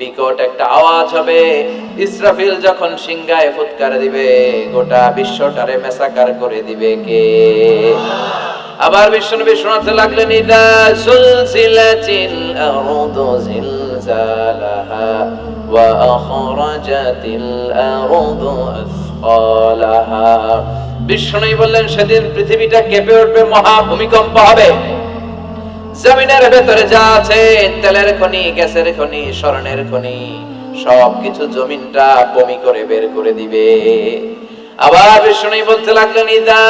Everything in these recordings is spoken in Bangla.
বিকট একটা আওয়াজ হবে। ইসরাফিল যখন সিংহায় ফুৎকার দিবে, গোটা বিশ্বটারে মেসাকার করে দিবে কে? আবার বিশ্বনবী শোনাতে লাগলেন, ইদা সুলসিলাতিল আরদু জিলজালাহা ওয়া আখরাজাতিল আরদু আসকালাহা বিশ্বনবী বললেন, সেদিন পৃথিবীটা কেঁপে উঠবে মহা ভূমিকম্প হবে। জমিনের ভেতরে যা আছে, তেলের খনি, গ্যাসের খনি, স্বর্ণের খনি, সবকিছু জমিনটা বমি করে বের করে দিবে। আবার বিষ্ণু বলতে লাগলেন, ইদা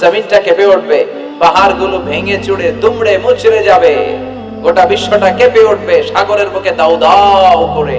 জমিনটা কেঁপে উঠবে, পাহাড়গুলো ভেঙে চুড়ে, দুমড়ে মুচড়ে যাবে। গোটা বিশ্বটা কেঁপে উঠবে, সাগরের বুকে দাউ দাউ করে।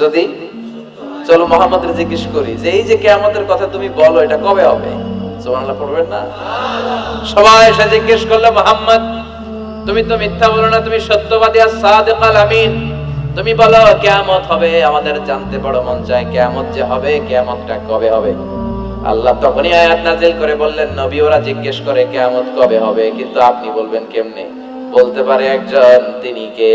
যদি চলো মোহাম্মদের জিজ্ঞেস করি যে এই যে কেয়ামতের কথা তুমি বলো, এটা কবে হবে? সবাই জিজ্ঞেস মোহাম্মদ, তুমি তো মিথ্যা তুমি আমিন। তুমি বলো, কেয়ামত হবে, আমাদের জানতে মন চায় যে হবে, কেয়ামতটা কবে হবে? আল্লাহ তখনই করে বললেন, নবী, ওরা জিজ্ঞেস করে, কেয়ামত কবে হবে? কিন্তু আপনি বলবেন, কেমনে? বলতে পারে একজন, তিনি কে?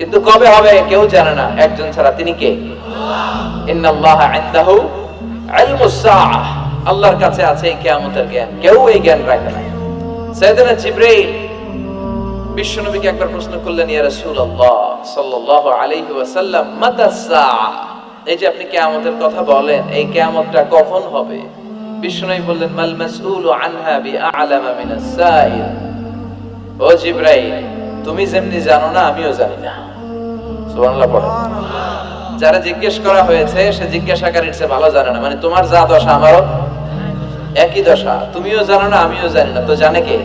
কিন্তু কবে হবে কেউ জানে না। একজন ছাড়া তিনি কে? আল্লাহর কাছে আছে এই জ্ঞান। কেউ এই জ্ঞান রাখে না। যে আপনি কথা বলেন, এই কখন হবে? বিশ্বনবী বললেন, মাল ও তুমি যেমনি জানো না, আমিও জানি না। যারা জিজ্ঞেস করা হয়েছে, সে জিজ্ঞাসাকারীর চেয়ে ভালো জানে না। মানে তোমার যা দশা, আমারও একই দশা। তুমিও জানো না, আমিও জানি না। তো জানে কে?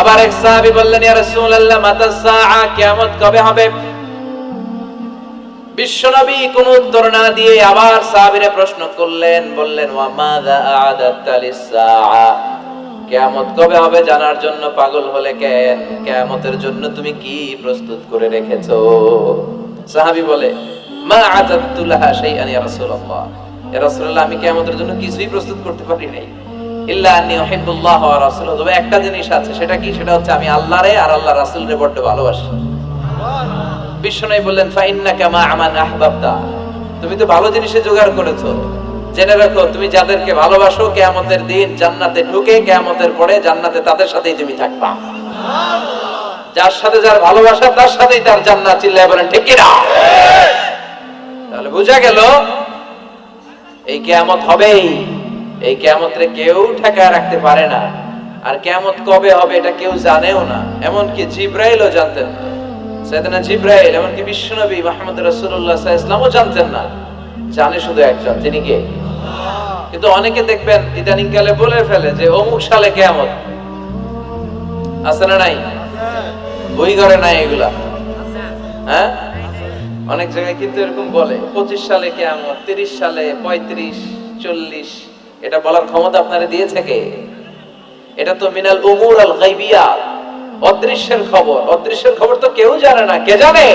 আবার এক সাহাবী বললেন, ইয়া রাসূলুল্লাহ কিয়ামত কবে হবে? বিশ্বনবী কোন উত্তর না দিয়ে আবার সাহাবীরে প্রশ্ন করলেন, বললেন, ওয়া মাযা আ'দাতা কেয়ামত কবে হবে জানার জন্য পাগল হলে কেন? কেয়ামতের জন্য তুমি কি প্রস্তুত করে রেখেছো? সাহাবী বলে, মা আতাতু লাহা শাইআন ইয়া রাসূলুল্লাহ। রাসূলুল্লাহ, আমি জন্য কিছুই প্রস্তুত করতে পারি নাই। ইল্লা উহিব্বুল্লাহ ওয়া রাসূলুহু। তবে একটা জিনিস আছে, সেটা কি? সেটা হচ্ছে আমি আল্লাহরে আর আল্লাহ রাসূলরে বড় ভালোবাসি। বিশ্বনবী বললেন, ফা ইন্নাকা মা আমান আহবাবতা। তুমি তো ভালো জিনিসে জোগাড় করেছ। জেনে রাখো, তুমি যাদেরকে ভালোবাসো, কেয়ামতের দিন জান্নাতে ঢুকে, কেয়ামতের পরে জান্নাতে তাদের সাথেই তুমি থাকবা। যার সাথে যার ভালোবাসা, তার সাথেই তার জান্নাত চিল্লায় বলেন, ঠিক কি না তাহলে বোঝা গেল, এই কেয়ামত হবেই। এই কেয়ামতরে কেউ ঠেকায় রাখতে পারে না। আর কেয়ামত কবে হবে এটা কেউ জানেও না। এমনকি জিব্রাইলও জানতেন না। সৈয়দনা জিব্রাইল, এমনকি বিশ্বনবী মাহমুদ রাসূলুল্লাহ সাল্লাল্লাহু আলাইহি জানতেন না। জানে শুধু একজন তিনি কে? কিন্তু অনেকে দেখবেন ইদানিং কালে বলে ফেলে যে অমুক সালে কেয়ামত। আছে না নাই? বই ঘরে নাই এগুলা। হ্যাঁ? অনেক জায়গায় কিন্তু এরকম বলে, পঁচিশ সালে কেয়ামত, তিরিশ সালে পঁয়ত্রিশ, চল্লিশ, এটা বলার ক্ষমতা আপনারা দিয়েছে কে? এটা তো মিনাল উমুর আল গাইবিয়া। অদৃশ্যের খবর অদৃশ্যের খবর তো কেউ জানে না। কে জানে?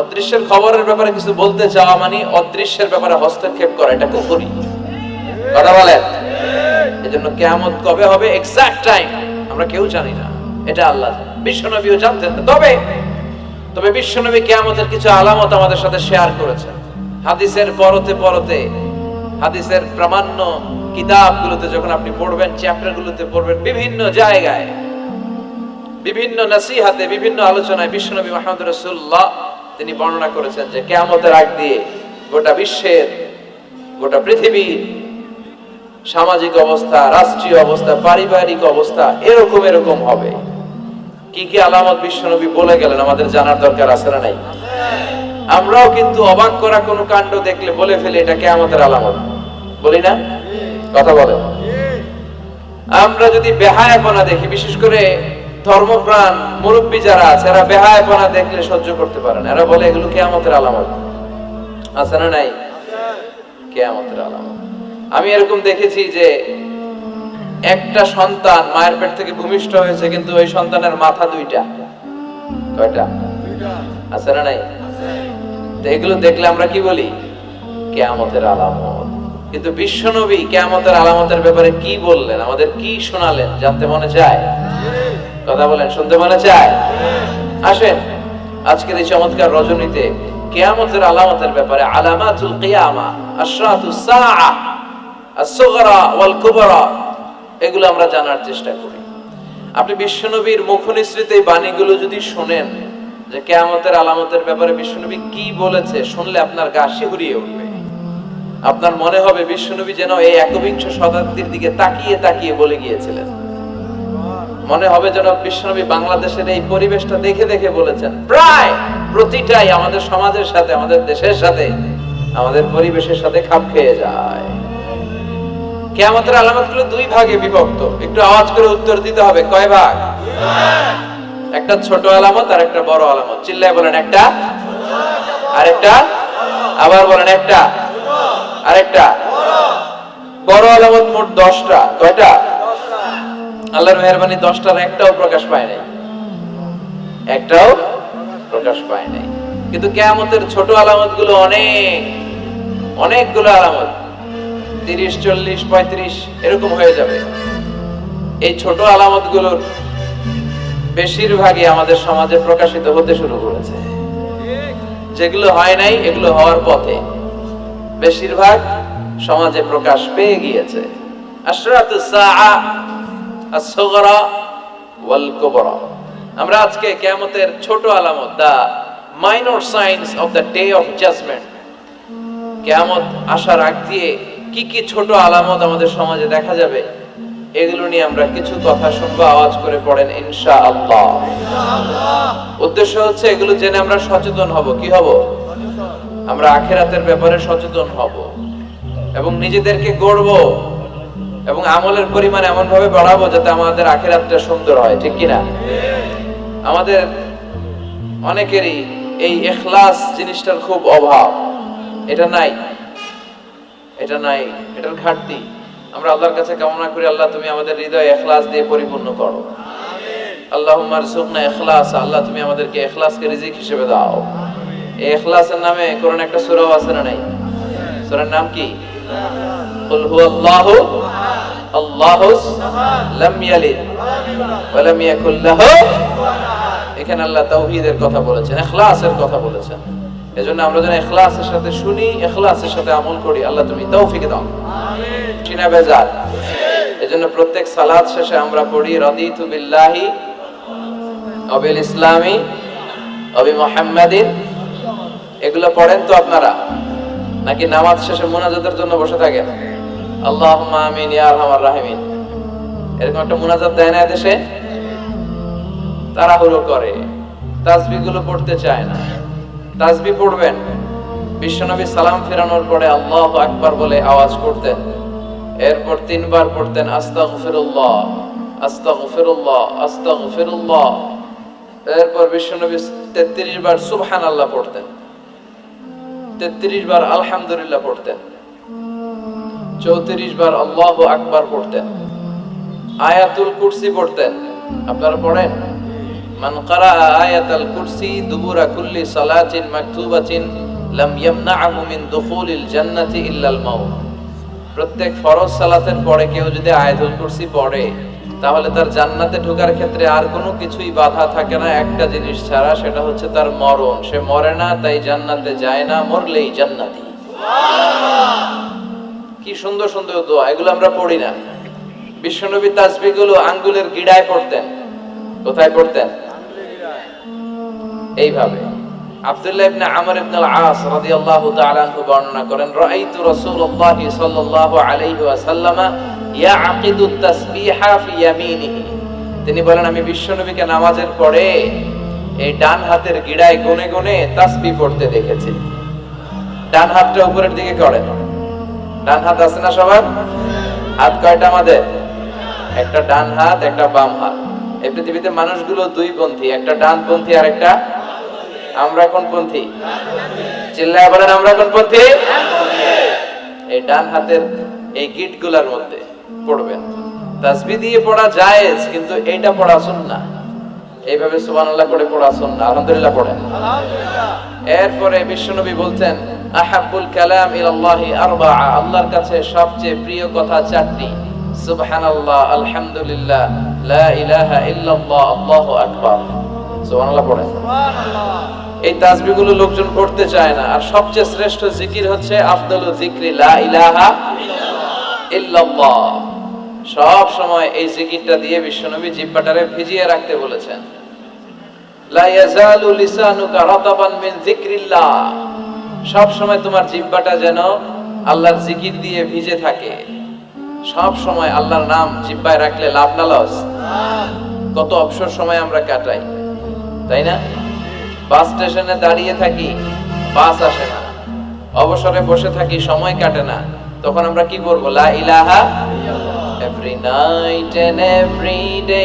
অদৃশ্যের খবরের ব্যাপারে কিছু বলতে চাওয়া মানে অদৃশ্যের ব্যাপারে হস্তক্ষেপ করা, এটা কুফরি। কথা বলেন? এজন্য কেয়ামত কবে হবে? এক্সাক্ট টাইম আমরা কেউ জানি না। এটা আল্লাহ। বিশ্বনবীও জানতেন তবে তবে বিশ্বনবী কেয়ামতের কিছু আলামত আমাদের সাথে শেয়ার করেছেন। হাদিসের পরতে পরতে, হাদিসের প্রামাণ্য কিতাবগুলোতে যখন আপনি পড়বেন চ্যাপ্টারগুলোতে পড়বেন, বিভিন্ন জায়গায়, বিভিন্ন নসিহাতে, বিভিন্ন আলোচনায় বিশ্বনবী মাহমুদ রসুল্লাহ তিনি বর্ণনা করেছেন যে কেয়ামতের আগ দিয়ে গোটা বিশ্বের, গোটা পৃথিবীর সামাজিক অবস্থা, রাষ্ট্রীয় অবস্থা, পারিবারিক অবস্থা এরকম এরকম হবে। কি কি আলামত বিশ্বনবী বলে গেলেন আমাদের জানার দরকার আছে না নাই? আমরাও কিন্তু অবাক করা কোনো কাণ্ড দেখলে বলে ফেলি এটা কে আমাদের আলামত। বলি না? কথা বলে আমরা যদি বেহায়াপনা দেখি, বিশেষ করে ধর্মপ্রাণ মুরব্বী যারা আছে এরা বেহায়াপনা দেখলে সহ্য করতে পারে না। এরা বলে এগুলো কেয়ামতের আলামত। আছে না নাই? কেয়ামতের আলামত। আমি এরকম দেখেছি যে একটা সন্তান মায়ের পেট থেকে ভূমিষ্ঠ হয়েছে কিন্তু ওই সন্তানের মাথা দুইটা। কয়টা? আছে না নাই? তো এগুলো দেখলে আমরা কি বলি? কেয়ামতের আলামত। কিন্তু বিশ্বনবী কেয়ামতের আলামতের ব্যাপারে কি বললেন? আমাদের কি শোনালেন? জানতে মনে চায়? কথা বলেন, শুনতে মনে চায়? আসেন, আজকের এই চমৎকার রজনীতে কেয়ামতের আলামতের ব্যাপারে আলামাতুল কিয়ামা সাআ as-sughra ওয়াল কুবরা এগুলো আমরা জানার চেষ্টা করি। আপনি বিশ্বনবীর মুখনিসৃত এই বাণীগুলো যদি শোনেন, যে কেয়ামতের আলামতের ব্যাপারে বিশ্বনবী কি বলেছে, শুনলে আপনার গা শিহরিয়ে উঠবে। আপনার মনে হবে বিশ্বনবী যেন এই একবিংশ শতাব্দীর দিকে তাকিয়ে তাকিয়ে বলে গিয়েছিলেন। মনে হবে যেন বিশ্বনবী বাংলাদেশের এই পরিবেশটা দেখে দেখে বলেছেন। প্রায় প্রতিটাই আমাদের সমাজের সাথে, আমাদের দেশের সাথে, আমাদের পরিবেশের সাথে খাপ খেয়ে যায়। দুই ভাগে বিভক্ত। একটু আওয়াজ করে উত্তর দিতে হবে। কয় ভাগ? একটা ছোট আলামত আর একটা বড় আলামত। চিল্লায় বলেন একটা। আরেকটা। আবার বলেন একটা। আরেকটা। বড় আলামত মোট দশটা। কয়টা? আল্লাহর মেহরবানি দশটার একটাও প্রকাশ পায় নাই। একটাও প্রকাশ পায় নাই। কিন্তু কেয়ামতের ছোট আলামতগুলো অনেক, অনেকগুলো আলামত, তিরিশ, চল্লিশ, পঁয়ত্রিশ, এরকম হয়ে যাবে। এই ছোট আলামতগুলোর বেশিরভাগই আমাদের সমাজে প্রকাশিত হতে শুরু করেছে। যেগুলো হয় নাই, এগুলো হওয়ার পথে বেশিরভাগ সমাজে প্রকাশ পেয়ে গিয়েছে। আশরাতুস সাআ কুবরা। আমরা আজকে কিয়ামতের ছোট আলামত the minor signs of the day of judgement কিয়ামত আসার আগ দিয়ে কি কি ছোট আলামত আমাদের সমাজে দেখা যাবে, এগুলো নিয়ে আমরা কিছু কথা শুনব, আওয়াজ করে পড়েন ইনশাআল্লাহ। উদ্দেশ্য হচ্ছে এগুলো জেনে আমরা সচেতন হব। কি হব? আমরা আখেরাতের ব্যাপারে সচেতন হব এবং নিজেদেরকে গড়ব। এবং আমলের পরিমাণ এমন ভাবে বাড়াবো যাতে আমাদের আখের আখেরাতটা সুন্দর হয়, ঠিক কিনা? আমাদের অনেকেরই এই এখলাস জিনিসটার খুব অভাব। এটা নাই। এটা নাই। এটার ঘাটতি। আমরা আল্লাহর কাছে কামনা করি, আল্লাহ তুমি আমাদের হৃদয় এখলাস দিয়ে পরিপূর্ণ করো। আল্লাহ সুখনা এখলাস, আল্লাহ তুমি আমাদেরকে এখলাসকে রিজিক হিসেবে দাও। এই এখলাসের নামে কোরআন একটা সূরাও আছে না নাই? সূরার নাম কি? কুল হুয়াল্লাহু আল্লাহু লাম ইয়ালিদ ওয়া লাম ইয়াকুল লাহু এখানে আল্লাহ তাওহীদের কথা বলেছেন, ইখলাসের কথা বলেছেন। এজন্য আমরা যেন ইখলাসের সাথে শুনি, ইখলাসের সাথে আমল করি, আল্লাহ তুমি তৌফিক দাও। আমিন চিনা বেজার? এজন্য প্রত্যেক সালাত শেষে আমরা পড়ি, রাদিতু বিল্লাহি অবিল ইসলামি অবি মুহাম্মাদিন। এগুলো পড়েন তো আপনারা? নাকি নামাজ শেষে মোনাজাতের জন্য বসে থাকেন? আল্লাহুম্মা আমিন, ইয়া আরহামার রাহিমিন। এরকম একটা মোনাজাত দেয় না দেশে তাড়াহুড়ো করে। পড়তে চায় না। পড়বেন। বিশ্বনবী সালাম ফেরানোর পরে আল্লাহ বলে আওয়াজ করতেন। এরপর তিনবার পড়তেন, আস্তাগফিরুল্লাহ আস্তাগফিরুল্লাহ আস্তাগফিরুল্লাহ। এরপর বিশ্বনবী তেত্রিশ বার সুবহান আল্লাহ পড়তেন। তেত্রিশ বার আলহামদুলিল্লাহ পড়তেন। চৌত্রিশ বার আল্লাহ আকবার পড়তেন। আয়াতুল কুরসি পড়তেন। আপনারা পড়েন? আয়াতাল কুরসি প্রত্যেক ফরজ সালাতের পরে কেউ যদি কুরসি পড়ে, তাহলে তার জান্নাতে ঢোকার ক্ষেত্রে আর কোনো কিছুই বাধা থাকে না। একটা জিনিস ছাড়া সেটা হচ্ছে তার মরণ। সে মরে না, তাই জান্নাতে যায় না, মরলেই জান্নাতি। কি সুন্দর সুন্দর দোয়া, এগুলো আমরা পড়ি না। বিশ্বনবী তাসবিগুলো আঙ্গুলের গিড়ায় পড়তেন। কোথায় পড়তেন? এইভাবে। আব্দুল্লাহ ইবনে আমর ইবনে আল-আস রাদিয়াল্লাহু তাআলা আনহু বর্ণনা করেন, রাআইতু সাল্লাল্লাহু আলাইহি ওয়াসাল্লামা ইয়াকিদু তাসবিহা ফি ইয়ামিনিহি। তিনি বলেন, আমি বিশ্বনবীকে নামাজের পরে এই ডান হাতের গিড়ায় গুনে গুনে তাসবিহ পড়তে দেখেছি। ডান হাতটা উপরের দিকে করেন। ডান হাত আছে না সবার? হাত কয়টা আমাদের? একটা ডান হাত, একটা বাম হাত। এই পৃথিবীতে মানুষগুলো দুই পন্থী, একটা ডান পন্থী আর একটা আমরা কোন পন্থী? চিল্লায় বলেন, আমরা কোন পন্থী? এই ডান হাতের এই গিটগুলার মধ্যে পড়বেন। তাসবি দিয়ে পড়া জায়েজ, কিন্তু এইটা পড়া সুন্নাহ। এইভাবে সুবহানাল্লাহ করে পড়া সুন্নাহ আলহামদুলিল্লাহ পড়েন এরপরে বিশ্বনবী বলতেন আহাব্বুল কালাম ইলাল্লাহি আরবাআ আল্লাহর কাছে সবচেয়ে প্রিয় কথা চারটি। সুবহানাল্লাহ আলহামদুলিল্লাহ লা ইলাহা ইল্লাল্লাহ আল্লাহু আকবার। সুবহানাল্লাহ পড়েন এই তাসবিহগুলো লোকজন করতে চায় না। আর সবচেয়ে শ্রেষ্ঠ জিকির হচ্ছে আফদালু যিকরি লা ইলাহা ইল্লাল্লাহ সব সময় এই জিকিরটা দিয়ে বিশ্বনবী জিহ্বাটারে ভিজিয়ে রাখতে বলেছেন। সব সময় তোমার জিহ্বাটা যেন আল্লাহর জিকির দিয়ে ভিজে থাকে। সব সময় আল্লাহর নাম জিহ্বায় রাখলে লাভ না লস? কত অবসর সময় আমরা কাটাই, তাই না? বাস স্টেশনে দাঁড়িয়ে থাকি, বাস আসে না। অবসরে বসে থাকি, সময় কাটে না। তখন আমরা কি করব? লা ইলাহা every night and every day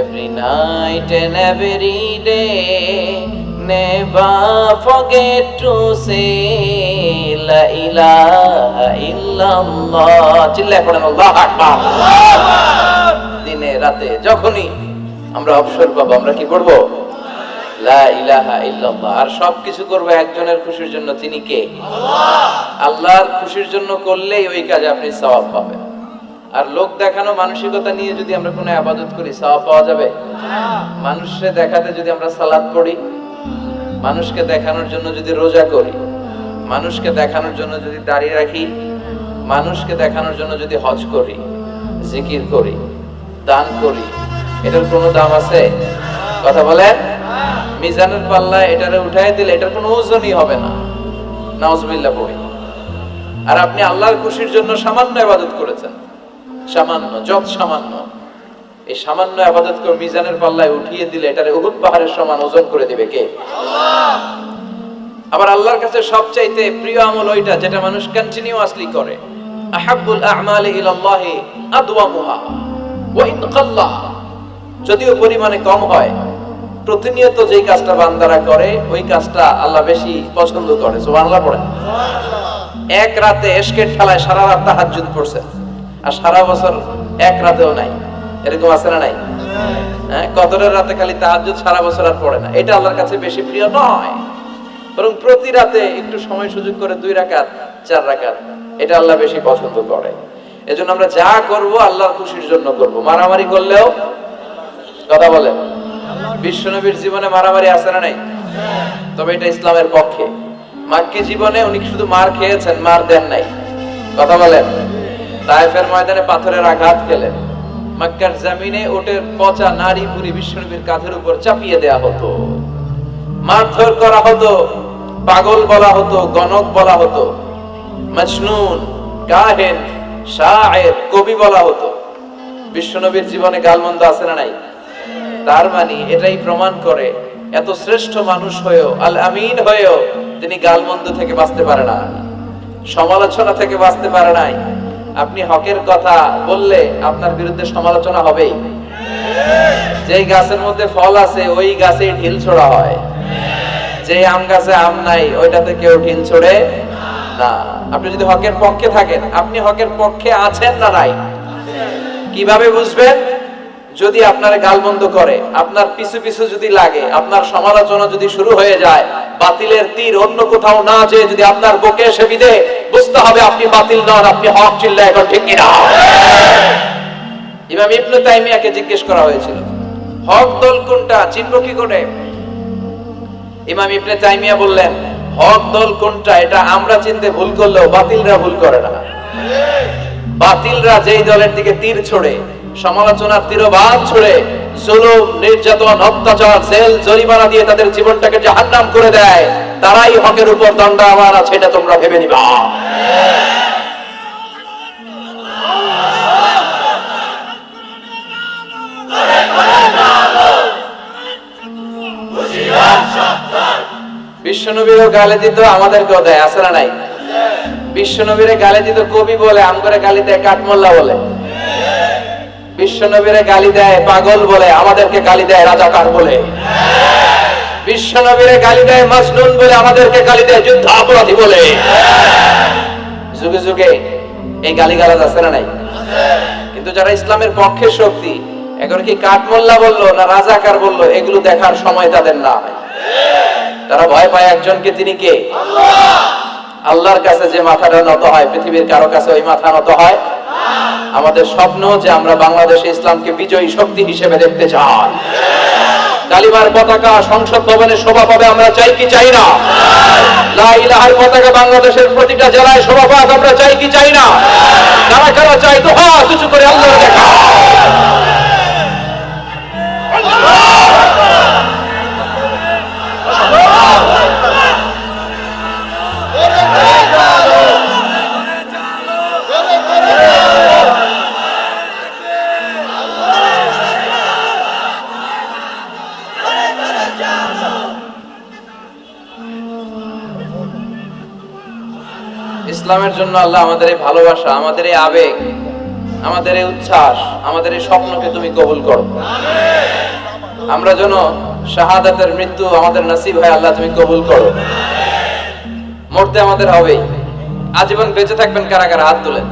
every night and every day. Never forget to say, La ilaha illallah. চিল্লায় পড়েন আল্লাহ আকবার। দিনে, রাতে, যখনই আমরা অবসর পাবো, আমরা কি করব? লা ইলাহা ইল্লাল্লাহ। আর সব কিছু করব একজনের খুশির জন্য। তিনি কে? আল্লাহর খুশির জন্য করলেই ওই কাজে আপনি সওয়াব পাবেন। আর লোক দেখানো মানসিকতা নিয়ে যদি আমরা কোনো আবাদত করি, সওয়াব পাওয়া যাবে? মানুষকে দেখাতে যদি আমরা সালাদ পড়ি, মানুষকে দেখানোর জন্য যদি রোজা করি, মানুষকে দেখানোর জন্য যদি দাঁড়িয়ে রাখি, মানুষকে দেখানোর জন্য যদি হজ করি, জিকির করি, দান করি, এটার কোনো দাম আছে? কথা বলেন? মিজানের পাল্লায় এটারে উঠাই দিলে এটার কোনো ওজনই হবে না। নাউজুবিল্লাহ পড়ি। আর আপনি আল্লাহর খুশির জন্য সামান্য ইবাদত করেছেন। সামান্য যত সামান্য। এই সামান্য আবাদত করে মিজানের পাল্লায় উঠিয়ে দিলে এটারে উহুদ পাহাড়ের সমান ওজন করে দিবে কে? আবার আল্লাহর কাছে সবচাইতে প্রিয় আমল ওইটা যেটা মানুষ কন্টিনিউয়াসলি করে। আহাব্বুল আ'মালি ইলাল্লাহি আদওয়ামুহা ওয়া ইন কাল্লা যদিও পরিমাণে কম হয় প্রতিনিয়ত যেই কাজটা বান্দারা করে ওই কাজটা আল্লাহ বেশি পছন্দ করে। সুবহানাল্লাহ পড়ে এক রাতে এশকের ঠেলায় সারা রাত তাহাজ্জুদ পড়ছে আর সারা বছর এক রাতেও নাই। এরকম আছে না নাই? হ্যাঁ কদরের রাতে খালি তাহাজ্জুদ সারা বছর আর পড়ে না। এটা আল্লাহর কাছে বেশি প্রিয় নয়। বরং প্রতি রাতে একটু সময় সুযোগ করে দুই রাকাত, চার রাকাত, এটা আল্লাহ বেশি পছন্দ করে। এজন্য আমরা যা করব আল্লাহর খুশির জন্য করব। মারামারি করলেও কথা বলেন। বিশ্বনবীর জীবনে মারামারি আছে না নাই? তবে এটা ইসলামের পক্ষে। মাক্কি জীবনে উনি শুধু মার খেয়েছেন, মার দেন নাই। কথা বলেন। তাইফের ময়দানে পাথরের আঘাত খেলেন মক্কার জমিনে ওটের পচা নারী পুরি বিশ্বনবীর কাঁধের উপর চাপিয়ে দেয়া হতো। মারধর করা হতো, পাগল বলা হতো, গণক বলা হতো, মজনুন কাহেন শায়ের, কবি বলা হতো। বিশ্বনবীর জীবনে গালমন্দ আছে না নাই? তার মানে এটাই প্রমাণ করে এত শ্রেষ্ঠ মানুষ হয়েও, আল আমিন হয়েও তিনি গালমন্দ থেকে বাঁচতে পারে না। সমালোচনা থেকে বাঁচতে পারে নাই। আপনি হকের কথা বললে আপনার বিরুদ্ধে সমালোচনা হবেই। যে গাছের মধ্যে ফল আছে, ওই গাছে ঢিল ছোড়া হয়। যে আম গাছে আম নাই, ওইটাতে কেউ ঢিল ছোড়ে না। আপনি যদি হকের পক্ষে থাকেন, আপনি হকের পক্ষে আছেন না নাই? কীভাবে বুঝবেন? যদি আপনার গালবন্ধ করে, আপনার পিছু পিছু যদি লাগে, আপনার সমালোচনা যদি শুরু হয়ে যায়, বাতিলের তীর অন্য কোথাও না যেয়ে যদি আপনার বুকে এসে বিদে বুঝতে হবে আপনি বাতিল নন, আপনি হক চিল্লা এখন ঠিক কিনা। ইমাম ইবনু তাইমিয়াকে জিজ্ঞেস করা হয়েছিল, হক দল কোনটা চিনব কি করে ইমাম ইবনে তাইমিয়া বললেন, হক দল কোনটা, এটা আমরা চিনতে ভুল করলেও বাতিলরা ভুল করে না। বাতিলরা যেই দলের দিকে তীর ছোড়ে সমালোচনার তীরবাদ ছুড়ে জুলুম, নির্যাতন, অত্যাচার, জেল, জরিমানা দিয়ে তাদের জীবনটাকে জাহান্নাম করে দেয়, তারাই হকের উপর দণ্ডায়মান আছে, এটা তোমরা ভেবে নিবা। বিশ্বনবীরও গালে দিত, আমাদেরকেও দেয়, আছে না নাই? বিশ্বনবীরে গালি দিত কবি বলে আম করে গালি দেয় কাঠমোল্লা বলে। বিশ্বনবীরে গালি দেয়, পাগল বলে, আমাদেরকে গালি দেয় রাজাকার বলে। বিশ্বনবীরে গালি দেয় মাজনুন বলে, আমাদেরকে গালি দেয় যুদ্ধ অপরাধী বলে। যুগে যুগে এই গালি গালাজ আছে না নাই? কিন্তু যারা ইসলামের পক্ষে শক্তি, এখন কি কাঠমোল্লা বলল না রাজাকার বলল? এগুলো দেখার সময় তাদের না তারা ভয় পায় একজনকে, তিনি কে? আল্লাহর কাছে যে মাথাটা নত হয়, পৃথিবীর কারও কাছে ওই মাথা নত হয়? আমাদের স্বপ্ন যে আমরা বাংলাদেশে ইসলামকে বিজয়ী শক্তি হিসেবে দেখতে চাই। কালিমার পতাকা সংসদ ভবনে শোভা পাবে আমরা চাই কি চাই না? লা ইলাহার পতাকা বাংলাদেশের প্রতিটা জেলায় শোভা পাক আমরা চাই কি চাই না? কারা কারা চাই তো হাত উঁচু করে আল্লাহ দেখা ইসলামের জন্য আল্লাহ আমাদের এই ভালোবাসা, আমাদের এই আবেগ, আমাদের এই উচ্ছ্বাস, আমাদের এই স্বপ্নকে তুমি কবুল করো। আমরা যেন শাহাদাতের মৃত্যু আমাদের নসিব হয়, আল্লাহ তুমি কবুল করো। মরতে আমাদের হবেই। আজীবন বেঁচে থাকবেন কারা কারা হাত তুলেন।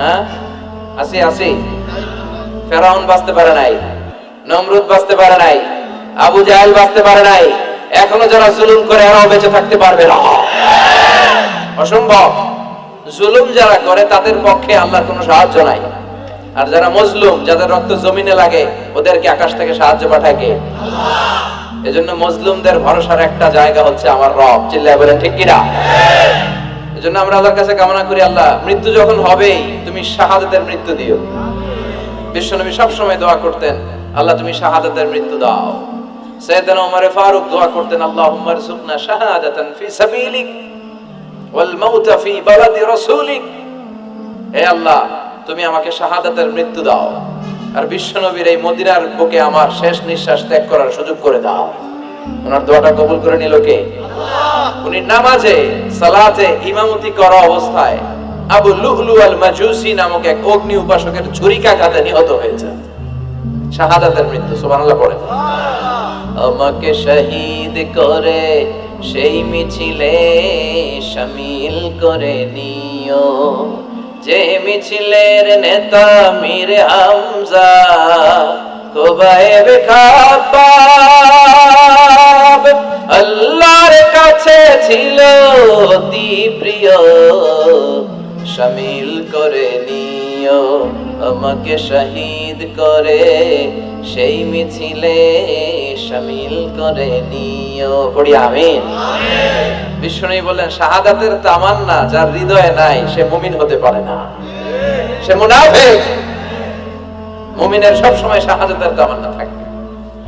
হ্যাঁ? আসি আসি। ফেরাউন বাঁচতে পারে নাই, নমরুদ বাঁচতে পারে নাই, আবু জাহেল বাঁচতে পারে নাই, এখনও যারা জুলুম করে এরাও বেঁচে থাকতে পারবে না। অসম্ভব। জুলুম যারা করে তাদের পক্ষে আল্লাহর কোনো সাহায্য নাই। আর যারা মজলুম যাদের রক্ত জমিনে লাগে ওদেরকে আকাশ থেকে সাহায্য পাঠায় কে? এজন্য মজলুমদের ভরসার একটা জায়গা হচ্ছে আমার রব। চিল্লায় বলেন ঠিক কিনা? এজন্য আমরা আল্লাহর কাছে কামনা করি আল্লাহ মৃত্যু যখন হবেই তুমি শাহাদাতের মৃত্যু দিও। বিশ্বনবী সবসময় দোয়া করতেন আল্লাহ তুমি শাহাদাতের মৃত্যু দাও। সৈয়দনা ওমর ফারুক দোয়া করতেন আল্লাহুম্মা রযুকনা শাহাদাতান ফি সাবিলিক। ওয়াল মাউতা ফি বালাদি রাসূলিক। হে আল্লাহ তুমি আমাকে শাহাদাতের মৃত্যু দাও আর বিশ্বনবীর এই মদিনার বুকে আমার শেষ নিঃশ্বাস ত্যাগ করার সুযোগ করে দাও। ওনার দোয়াটা কবুল করে নিল কে? উনি নামাজে সালাতে ইমামতি করা অবস্থায় আবু লুহলু আল মাজুসি নামক এক অগ্নি উপাসকের ছুরিকাঘাতে নিহত হয়েছে শাহাদাতের মৃত্যু সুবহানাল্লাহ পড়ে। আমাকে শহীদ করে, সেই মিছিলে শামিল করে নিও। যে মিছিলের নেতা মীর হামজা কোবায়েব খাপাব আল্লাহর কাছে ছিল অতি প্রিয় শামিল করে নিও। আমাকে শহীদ করে, সেই মিছিলে শামিল করে নিও। পড়ি আমিন। বিষ্ণু বললেন, শাহাদাতের তামান্না যার হৃদয়ে নাই, সে মুমিন হতে পারে না। সে মুনাফিক। মুমিনের সব সময় শাহাদাতের তামান্না থাকে।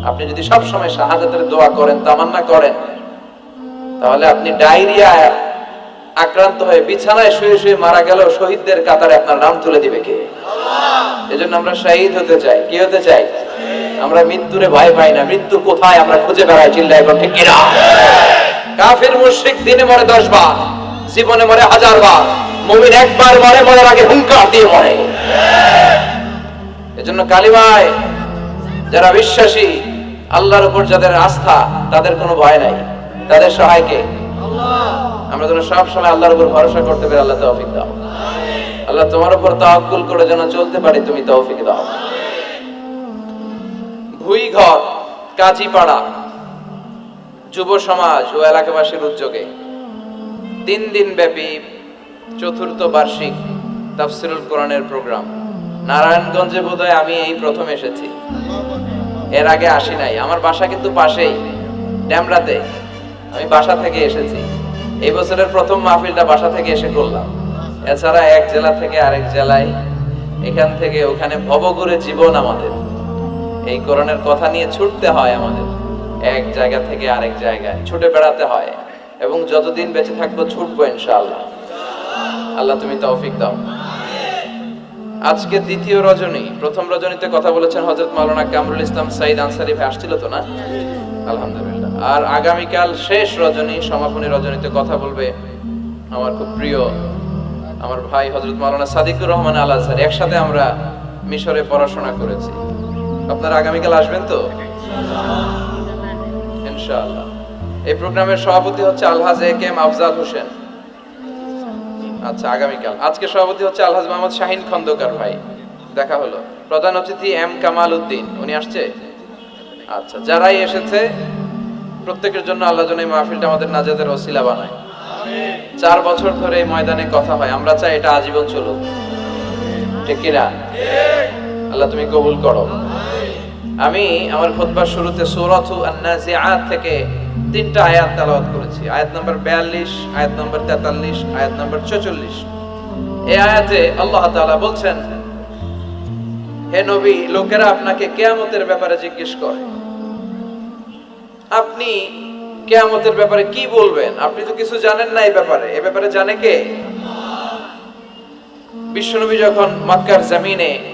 আপনি যদি সব সময় শাহাদাতের দোয়া করেন, তামান্না করেন, তাহলে আপনি ডায়রিয়া আক্রান্ত হয়ে বিছানায় শুয়ে শুয়ে মারা গেলেও শহীদদের কাতারে আপনার নাম তুলে দিবে কে? এজন্য আমরা শহীদ হতে চাই। কি হতে চাই? আমরা মৃত্যুরে ভয় পাই না। মৃত্যু কোথায়? আমরা খুঁজে বেড়াই চিল্লাই ঠিক কিনা? কাফির, মুশরিক দিনে মরে দশ বার, জীবনে মরে হাজার বার, মুমিন একবার মরে, মরার আগে হুঙ্কার দিয়ে মরে। এজন্য কালিমায় যারা বিশ্বাসী, আল্লাহর উপর যাদের আস্থা, তাদের কোনো ভয় নাই। তাদের সহায় কে? আমরা যেন সব সময় আল্লাহর উপর ভরসা করতে পারি আল্লাহ তৌফিক দাও। আল্লাহ তোমার উপর তাওয়াক্কুল করে যেন চলতে পারি, তুমি তৌফিক দাও। ভুই ঘর কাজীপাড়া, যুব সমাজ ও এলাকাবাসীর উদ্যোগে তিন দিন ব্যাপী চতুর্থ বার্ষিক তাফসিরুল কোরআনের প্রোগ্রাম। নারায়ণগঞ্জে বোধহয় আমি এই প্রথম এসেছি। এর আগে আসি নাই। আমার বাসা কিন্তু পাশেই ড্যামরাতে আমি বাসা থেকে এসেছি। এই বছরের প্রথম মাহফিলটা বাসা থেকে এসে করলাম। এছাড়া এক জেলা থেকে আরেক জেলায়, এখান থেকে ওখানে ভবঘুরে জীবন আমাদের। এই কোরআনের কথা নিয়ে ছুটতে হয় আমাদের। এক জায়গা থেকে আরেক জায়গায় ছুটে বেড়াতে হয় এবং যতদিন বেঁচে থাকব ছুটবো ইনশাআল্লাহ। আল্লাহ তুমি তৌফিক দাও। আজকে দ্বিতীয় রজনী। প্রথম রজনীতে কথা বলেছেন হজরত মাওলানা কামরুল ইসলাম সাইদ আনসারি ভাই, আসছিল তো না? আলহামদুলিল্লাহ। আর আগামীকাল শেষ রজনী, সমাপনী রজনীতে কথা বলবে আমার খুব প্রিয়, আমার ভাই হজরত মাওলানা সাদিকুর রহমান আল আজহারি একসাথে আমরা মিশরে পড়াশোনা করেছি। আপনারা আগামীকাল আসবেন তো? ইনশাআল্লাহ। এই প্রোগ্রামের সভাপতি হচ্ছে আলহাজ A K M Afzal Hossain. আচ্ছা আগামীকাল। আজকে সভাপতি হচ্ছে আলহাজ মোহাম্মদ শাহিন খন্দকার ভাই। দেখা হলো। প্রধান অতিথি এম কামাল উদ্দিন। উনি আসছে? আচ্ছা যারাই এসেছে, প্রত্যেকের জন্য আল্লাহ যেন এই মাহফিলটা আমাদের নাজাদের ওসিলা বানায়। চার বছর ধরে এই ময়দানে কথা হয়। আমরা চাই এটা আজীবন চলুক। ঠিক কিনা আল্লাহ তুমি কবুল করো। আমি আমার খুতবার শুরুতে সূরাতু আন-নাজিআত থেকে তিনটা আয়াত তেলাওয়াত করেছি। আয়াত নাম্বার 42 আয়াত নাম্বার 43 আয়াত নাম্বার 44 এই আয়াতে আল্লাহ তাআলা বলছেন, হে নবী, লোকেরা আপনাকে কিয়ামতের ব্যাপারে জিজ্ঞেস করে। আপনি কিয়ামতের ব্যাপারে কি বলবেন? আপনি তো কিছু জানেন না এই ব্যাপারে। এ ব্যাপারে জানে কে? বিশ্বনবী যখন মক্কার জমিনে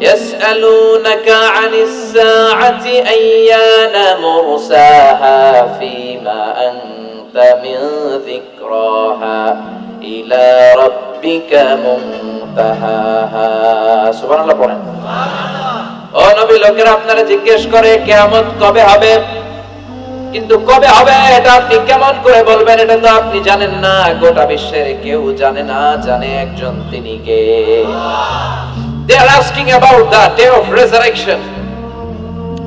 يسألونك عن الساعة أيان مرساها فيما أنت من ذكراها إلى ربك منتهاها سبحان الله পড়েন ও নবী লোকেরা আপনারা জিজ্ঞেস করে কিয়ামত কবে হবে কিন্তু কবে হবে এটা আপনি কেমন করে বলবেন এটা তো আপনি জানেন না গোটা বিশ্বের কেউ জানে না জানে একজন তিনি কে They are asking about the day of resurrection.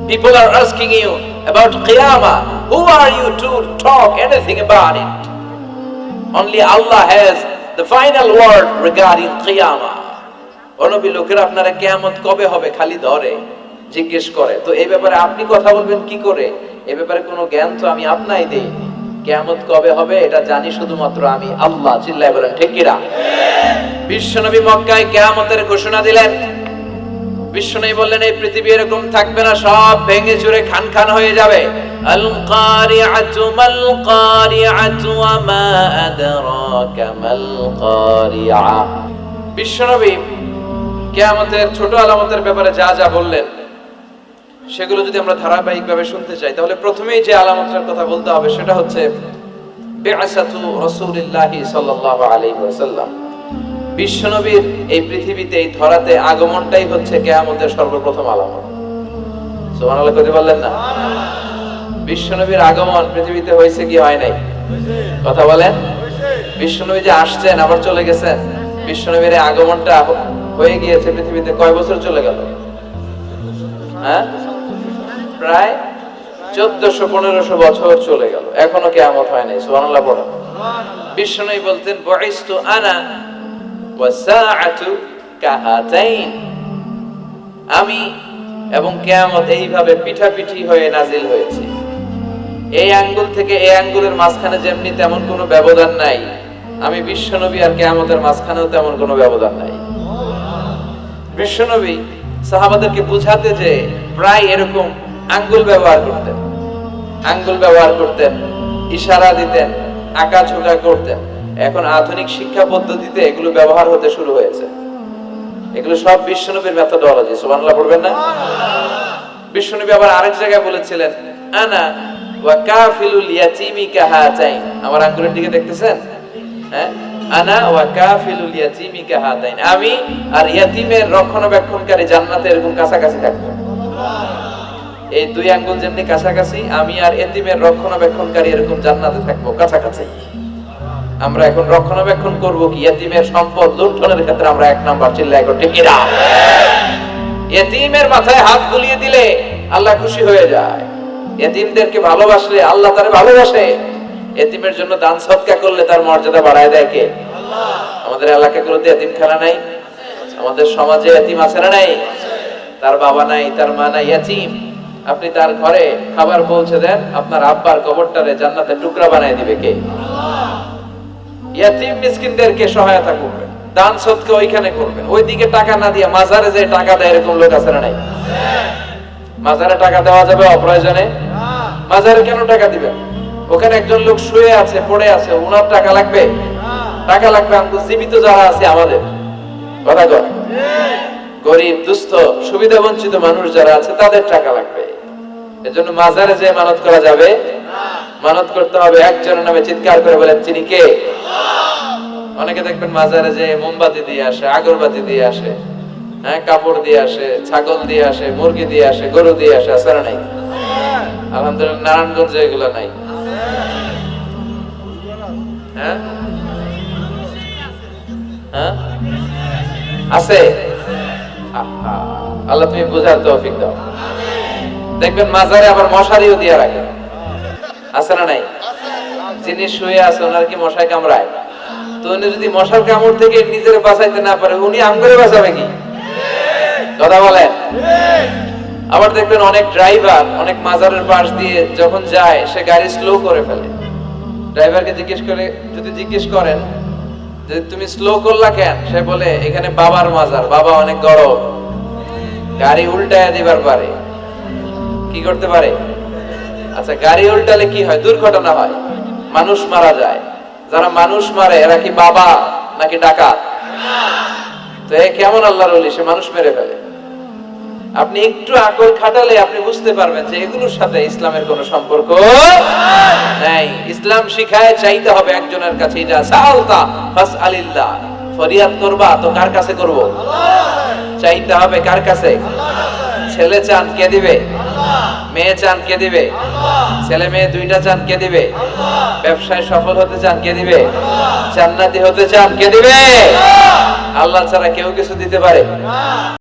People are asking you about Qiyamah. Who are you to talk anything about it? Only Allah has the final word regarding Qiyamah. অনবী লোকেরা আপনারা কেয়ামত কবে হবে খালি ধরে জিজ্ঞেস করে তো এই ব্যাপারে আপনি কথা বলবেন কি করে এ ব্যাপারে কোনো জ্ঞান তো আমি আপনাই দেই কেয়ামত কবে হবে এটা জানি শুধুমাত্র আমি। আল্লাহ চিল্লায় বলেন, ঠিক কিরা বিশ্বনবী মক্কায় কেয়ামতের ঘোষণা দিলেন। বিশ্বনবী বললেন, এই পৃথিবী এরকম থাকবে না, সব ভেঙে চুরে খান খান হয়ে যাবে। আল কারিআতু মাল কারিআতু ওয়া মা বিশ্বনবী কেয়ামতের ছোট আলামতের ব্যাপারে যা যা বললেন সেগুলো যদি আমরা ধারাবাহিকভাবে শুনতে চাই, তাহলে প্রথমেই যে আলামতের কথা বলতে হবে, সেটা হচ্ছে বিশ্বনবীর এই পৃথিবীতে এই ধরাতে আগমনটাই হচ্ছে কেয়ামতের সর্বপ্রথম আলামত। সুবহানাল্লাহ, কইতে বললেন না? বিশ্বনবীর আগমন পৃথিবীতে হয়েছে কি হয় নাই? কথা বলেন? বিশ্বনবী যে আসছেন, আবার চলে গেছেন? বিশ্বনবীর আগমনটা হয়ে গিয়েছে পৃথিবীতে কয় বছর চলে গেল? হ্যাঁ? প্রায় চোদ্দশো, পনেরোশো বছর চলে গেল। এখনও কেয়ামত হয় নাই, সুবহানাল্লাহ পড়ো বিশ্বনবী বলতেন বয়স্তু আনা আমি এবং কেয়ামত এইভাবে পিঠাপিঠি হয়ে নাজিল হয়েছে। এই আঙ্গুল থেকে এই আঙ্গুলের মাঝখানে যেমনি তেমন কোনো ব্যবধান নাই। আমি বিশ্বনবী আর কেয়ামতের মাঝখানেও তেমন কোনো ব্যবধান নাই। বিশ্বনবী সাহাবাদেরকে বুঝাতে যে প্রায় এরকম আঙ্গুল ব্যবহার করতেন। আঙ্গুল ব্যবহার করতেন, ইশারা দিতেন, আঁকা ঝোঁকা করতেন। এখন আধুনিক শিক্ষা পদ্ধতিতে এগুলো ব্যবহার হতে শুরু হয়েছে। এগুলো সব বিশ্বনবীর মেথোডোলজি সুবহানাল্লাহ পড়বেন না? বিশ্বনবী আবার আরেক জায়গায় বলেছিলেন, আনা ওয়া কাফিলুল ইয়াতীমি আমার আঙ্গুলের দিকে দেখতেছেন? হ্যাঁ? আনা ওয়া কাফিলুল ইয়াতীমি কাহাতাইন। আমি আর ইয়াতিমের রক্ষণাবেক্ষণকারী জান্নাতে এরকম কাছাকাছি থাকব। এই দুই আঙ্গুল যেমনি কাছাকাছি, আমি আর এতিমের রক্ষণাবেক্ষণকারী এরকম জান্নাতে থাকব, কাছাকাছি। আমরা এখন রক্ষণাবেক্ষণ করব কি? এতিমের সম্পদ লুণ্ঠনের ক্ষেত্রে আমরা এক নাম্বার চিল্লাই করতে কিরা এতিমের মাথায় হাত বুলিয়ে দিলে আল্লাহ খুশি হয়ে যায়। এতিমদেরকে ভালোবাসলে আল্লাহ তারে ভালোবাসে। এতিমের জন্য দান সৎকা করলে তার মর্যাদা বাড়ায় দেয় কে? আমাদের এলাকাগুলোতে এতিম খেলা নাই? আমাদের সমাজে এতিম আছে না নাই? তার বাবা নাই, তার মা নাই, এতিম। আপনি তার ঘরে খাবার পৌঁছে দেন আপনার আব্বার কবরটারে জান্নাতে টুকরা বানায় দিবে কে? ইয়াতিম মিসকিনদেরকে সহায়তা করবেন দান সৎকা ওইখানে করবেন। ওইদিকে টাকা না দিয়ে মাজারে যে টাকা দেয় এরকম লোক আছে না নাই? মাজারে টাকা দেওয়া যাবে অপ্রয়োজনে? মাজারে কেন টাকা দিবেন? ওখানে একজন লোক শুয়ে আছে পড়ে আছে ওনার টাকা লাগবে? টাকা লাগবে আমাদের জীবিত যারা আছে আমাদের। কথা গরিব দুস্থ সুবিধা বঞ্চিত মানুষ যারা আছে তাদের টাকা লাগবে। এজন্য মাজারে যে মানত করা যাবে, মানত করতে হবে একজনের নামে চিৎকার করে বলেন, তিনি কে? অনেকে দেখবেন মাজারে যে মোমবাতি দিয়ে আসে, আগরবাতি দিয়ে আসে হ্যাঁ কাপড় দিয়ে আসে, ছাগল দিয়ে আসে, মুরগি দিয়ে আসে, গরু দিয়ে আসে না নাই? আলহামদুলিল্লাহ, নারায়ণগঞ্জে এগুলো নাই। হ্যাঁ? হ্যাঁ? আছে? আল্লাহ তুমি বুঝার তৌফিক দাও। দেখবেন মাজারে আবার মশারিও দিয়ে রাখে। আছে না নাই? যিনি শুয়ে আছে, ওনার কি মশায় কামড়ায়? তো উনি যদি মশার কামড় থেকে নিজের বাঁচাইতে না পারে, উনি আম করে বাঁচাবে কি? কথা বলেন? আবার দেখবেন অনেক ড্রাইভার অনেক মাজারের পাশ দিয়ে যখন যায়, সে গাড়ি স্লো করে ফেলে। ড্রাইভারকে জিজ্ঞেস করে, যদি জিজ্ঞেস করেন, যে তুমি স্লো করলা কেন? সে বলে, এখানে বাবার মাজার, বাবা অনেক গরম। গাড়ি উল্টায় দিবার পারে। কি করতে পারে? আচ্ছা গাড়ি উল্টালে কি হয়? দুর্ঘটনা হয়। মানুষ মারা যায়। যারা মানুষ মারে, এরা কি বাবা নাকি ডাকাত? তো এ কেমন আল্লাহর সে মানুষ মেরে ফেলে। আপনি একটু আকল খাটালে আপনি বুঝতে পারবেন যে এগুলোর সাথে ইসলামের কোনো সম্পর্ক নাই। ইসলাম শিখায় চাইতে হবে একজনের কাছে ফরিয়াদ করবা, তো কার কাছে করব? চাইতে হবে কার কাছে? ছেলে চান কে দিবে? মেয়ে চান কে দিবে? ছেলে মেয়ে দুইটা চান কে দিবে? ব্যবসায় সফল হতে চান কে দিবে? জান্নাতি হতে চান কে দিবে? আল্লাহ ছাড়া কেউ কিছু দিতে পারে।